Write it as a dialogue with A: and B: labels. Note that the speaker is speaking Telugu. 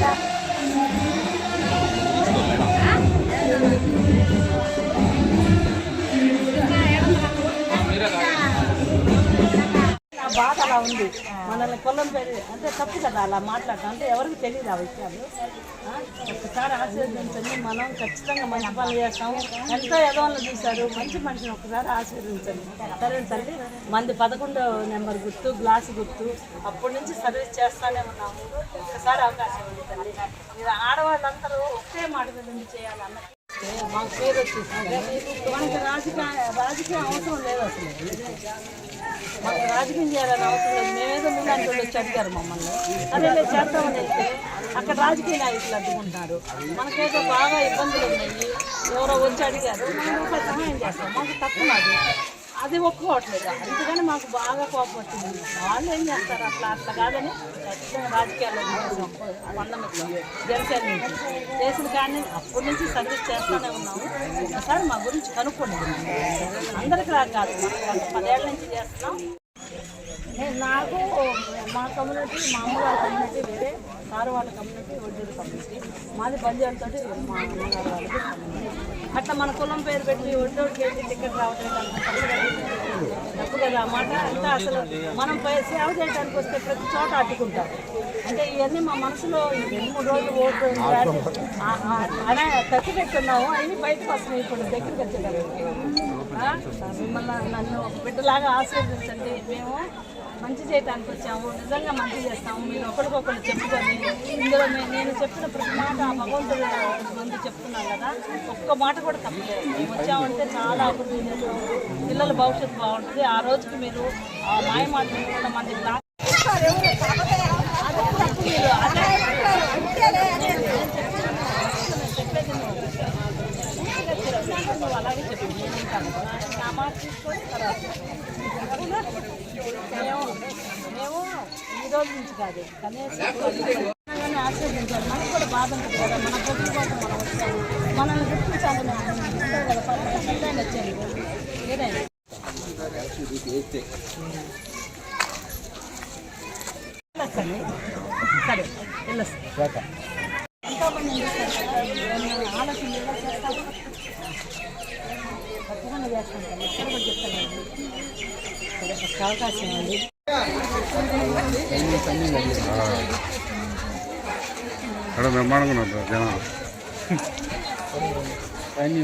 A: నా బాధ అలా ఉంది. మనల్ని కొల్లం పేరు అంటే తప్పు కదా అలా మాట్లాడటం. అంటే ఎవరికి తెలియదు ఆ విషయాలు. ఒకసారి ఒక్కసారి ఆశీర్వదించండి. మనం ఖచ్చితంగా మంచి పనులు చేస్తాము ఎంతో ఎదవలను చూశారు. మంచి మనిషిని ఒక్కసారి ఆశీర్వదించండి. సరే తల్లి మంది పదకొండో నెంబర్ గుర్తు గ్లాస్ గుర్తు. అప్పటి నుంచి సర్వీస్ చేస్తానే ఉన్నాము. ఒక్కసారి అవకాశం ఉంది తల్లి. మీరు ఆడవాళ్ళందరూ ఒకే మాట మీద చేయాలన్న మాకు పేరు వచ్చేసింది. మనకి రాజకీయ రాజకీయం అవసరం లేదు అసలు. మాకు రాజకీయం చేయాలని అవసరం లేదు. మేమేదో మీలాంటి వాళ్ళు వచ్చి అడిగారు మమ్మల్ని. అదే లేదు చేద్దామని వెళ్తే అక్కడ రాజకీయ నాయకులు అడ్డుకుంటున్నారు మనకేదో బాగా ఇబ్బందులు ఉన్నాయి. ఎవరో వచ్చి అడిగారు. మనం రూపాయి సహాయం చేస్తాం. మాకు తప్పు అది ఒప్పుకోవట్లేదు అందుకని మాకు బాగా కోపం వచ్చింది. వాళ్ళు ఏం చేస్తారు అట్లా అట్లా కాదని ఖచ్చితంగా రాజకీయాల్లో చేసాం జనసేన చేసిన కానీ అప్పటి నుంచి సర్వీస్ చేస్తూనే ఉన్నాము. ఒకసారి మా గురించి కనుక్కోండి. అందరికి రా కాదు మనం పదేళ్ళ నుంచి చేస్తున్నాం. నేను నాకు మా కమ్యూనిటీ మా అమ్మగారి కమ్యూనిటీ వేరే సారు వాళ్ళ కమ్యూనిటీ వడ్డీల కమ్యూనిటీ మాది బంజారాలతోటి మా అమ్మగారు వాళ్ళకి కమ్యూనిటీ అట్లా మన కులం పేరు పెట్టి ఒడ్డోడికి వెళ్ళి టికెట్ రావట్లేదు తప్పు కదా? మాట అంటే అసలు మనం సేవ చేయడానికి వస్తే ప్రతి చోట అడ్డుకుంటారు అంటే ఇవన్నీ మా మనసులో రెండు మూడు రోజులు ఓటు అనే ఖర్చు పెట్టున్నాము అవి బయటకు వస్తున్నాయి ఇప్పుడు దగ్గరికి ఆ? మిమ్మల్ని నన్ను ఒక బిడ్డలాగా ఆశీర్వదించండి. మేము మంచి చేయడానికి వచ్చాము నిజంగా మంచి చేస్తాము. మీరు ఒకరికొకరు చెప్పుకొని ఇందులో నేను చెప్పిన ప్రతి మాట ఆ భగవంతుడు ముందు చెప్తున్నాను కదా. ఒక్క మాట కూడా తప్పలేదు. వచ్చామంటే చాలా అభివృద్ధి చేస్తాము పిల్లల భవిష్యత్తు బాగుంటుంది. ఆ రోజుకి మీరు ఆ మాయ మాట మంది అలాగే చెప్పు. నేను నా మాట తీసుకొని తర్వాత ఈ రోజు నుంచి కాదు కనీసం కానీ ఆశీర్వదించాలి మనకు కూడా బాధ ఉంటుంది కదా. మన పొద్దు కోసం మనం వచ్చాము. మనల్ని గుర్తించాలని ఉంటారు కదా. పర్సెంట్ వచ్చాను ఏదైనా. సరే వెళ్ళొస్తాను. ఎంతోమంది ఆలోచన ఎలా చేస్తాము తప్పకుండా చేస్తాను కదా ఎక్కడ కూడా చెప్తాను. అవకాశం అండి
B: అక్కడ బ్రహ్మాండంగా జనం అన్నీ